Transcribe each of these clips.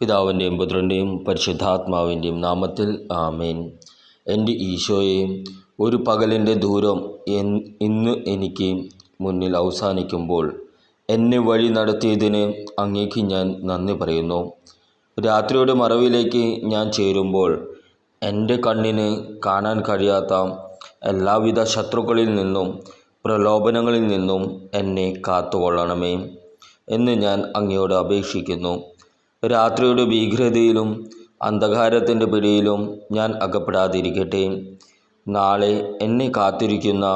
പിതാവിന്റെയും പുത്രന്റെയും പരിശുദ്ധാത്മാവിന്റെയും നാമത്തിൽ ആമേൻ. എന്റെ ഈശോയെ ഒരു പകലിന്റെ ദൂരം ഇന്ന് എനിക്ക് മുന്നിൽ അവസാനിക്കുമ്പോൾ എന്നെ വഴി നടത്തിയതിന് അങ്ങേക്ക് ഞാൻ നന്ദി പറയുന്നു. രാത്രിയുടെ മറവിലേക്ക് ഞാൻ ചേരുമ്പോൾ എന്റെ കണ്ണിന് കാണാൻ കഴിയാത്ത എല്ലാവിധ ശത്രുക്കളിൽ നിന്നും പ്രലോഭനങ്ങളിൽ നിന്നും എന്നെ കാത്തുകൊള്ളണമേ എന്ന് ഞാൻ അങ്ങയോട് അപേക്ഷിക്കുന്നു. രാത്രിയുടെ ഭീകരതയിലും അന്ധകാരത്തിന്റെ പിടിയിലും ഞാൻ അകപ്പെടാതിരിക്കട്ടെ. നാളെ എന്നെ കാത്തിരിക്കുന്ന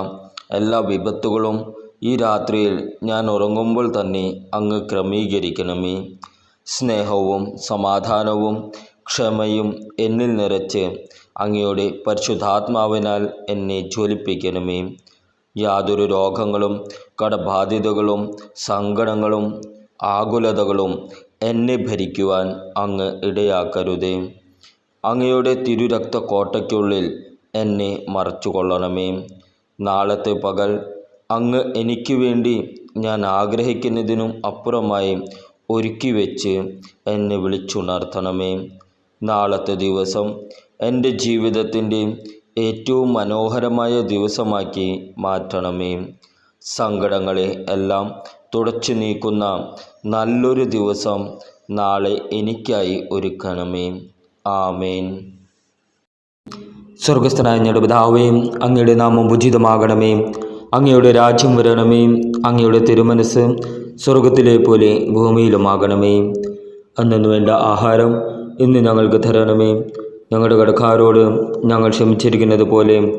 എല്ലാ വിപത്തുകളും ഈ രാത്രിയിൽ ഞാൻ ഉറങ്ങുമ്പോൾ തന്നെ അങ്ങ് ക്രമീകരിക്കണമേ. സ്നേഹവും സമാധാനവും ക്ഷമയും എന്നിൽ നിറച്ച് അങ്ങയുടെ പരിശുദ്ധാത്മാവിനാൽ എന്നെ ജ്വലിപ്പിക്കണമേ. യാതൊരു രോഗങ്ങളും കടബാധ്യതകളും സങ്കടങ്ങളും ആകുലതകളും എന്നെ ഭരിക്കുവാൻ അങ്ങ് ഇടയാക്കരുതേ. അങ്ങയുടെ തിരുരക്ത കോട്ടയ്ക്കുള്ളിൽ എന്നെ മറച്ചുകൊള്ളണമേ. നാളത്തെ പകൽ അങ്ങ് എനിക്ക് വേണ്ടി ഞാൻ ആഗ്രഹിക്കുന്നതിനും അപ്പുറമായി ഒരുക്കി വെച്ച് എന്നെ വിളിച്ചുണർത്തണമേ. നാളത്തെ ദിവസം എന്റെ ജീവിതത്തിന്റെ ഏറ്റവും മനോഹരമായ ദിവസമാക്കി മാറ്റണമേ. സങ്കടങ്ങളെ എല്ലാം തുടച്ചു നീക്കുന്ന നല്ലൊരു ദിവസം നാളെ എനിക്കായി ഒരുക്കണമേ. ആമേൻ. സ്വർഗസ്ഥനായ ഞങ്ങളുടെ പിതാവേ അങ്ങയുടെ നാമം ഉചിതമാകണമേ. അങ്ങയുടെ രാജ്യം വരണമേ. അങ്ങയുടെ തിരുമനസ് സ്വർഗത്തിലെ പോലെ ഭൂമിയിലുമാകണമേ. അന്നു വേണ്ട ആഹാരം ഇന്ന് ഞങ്ങൾക്ക് തരണമേ. ഞങ്ങളുടെ കടക്കാരോട് ഞങ്ങൾ ക്ഷമിച്ചിരിക്കുന്നത് പോലെ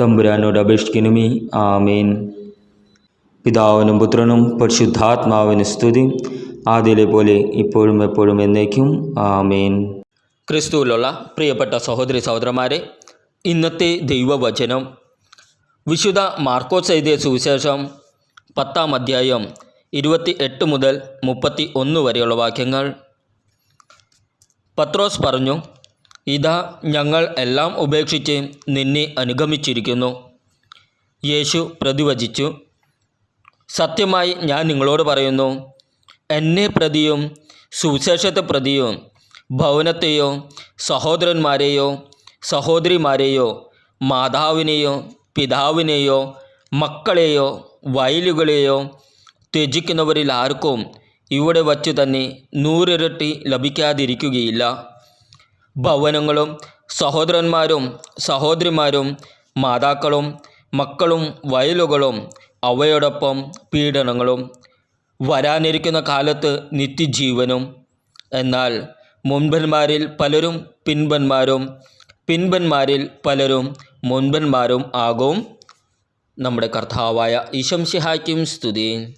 തമ്പുരാനോട് അപേക്ഷിക്കണമേ. ആമേൻ. പിതാവിനും പുത്രനും പരിശുദ്ധാത്മാവിന് സ്തുതി. ആദ്യയിലെ പോലെ ഇപ്പോഴും എപ്പോഴും എന്നേക്കും. ആമേൻ. ക്രിസ്തുവിലുള്ള പ്രിയപ്പെട്ട സഹോദരി സഹോദരന്മാരെ ഇന്നത്തെ ദൈവവചനം. വിശുദ്ധ മാർക്കോസ് എഴുതിയ സുവിശേഷം പത്താം അധ്യായം ഇരുപത്തി എട്ട് മുതൽ മുപ്പത്തി ഒന്ന് വരെയുള്ള വാക്യങ്ങൾ. പത്രോസ് പറഞ്ഞു ഇതാ ഞങ്ങൾ എല്ലാം ഉപേക്ഷിച്ച് നിന്നെ അനുഗമിച്ചിരിക്കുന്നു. യേശു പ്രതിവചിച്ചു. സത്യമായി ഞാൻ നിങ്ങളോട് പറയുന്നു എന്നെ പ്രതിയും സുവിശേഷത്തെ പ്രതിയും ഭവനത്തെയോ സഹോദരന്മാരെയോ സഹോദരിമാരെയോ മാതാവിനെയോ പിതാവിനെയോ മക്കളെയോ വയലുകളെയോ ത്യജിക്കുന്നവരിൽ ആർക്കും ഇവിടെ വച്ച് തന്നെ നൂറിരട്ടി ലഭിക്കാതിരിക്കുകയില്ല. ഭവനങ്ങളും സഹോദരന്മാരും സഹോദരിമാരും മാതാക്കളും മക്കളും വയലുകളും അവയോടൊപ്പം പീഡനങ്ങളും വരാനിരിക്കുന്ന കാലത്ത് നിത്യജീവനും. എന്നാൽ മുൻപന്മാരിൽ പലരും പിൻപന്മാരും പിൻപന്മാരിൽ പലരും മുൻപന്മാരും ആകും. നമ്മുടെ കർത്താവായ ഈശംസിഹായ്ക്കും സ്തുതി.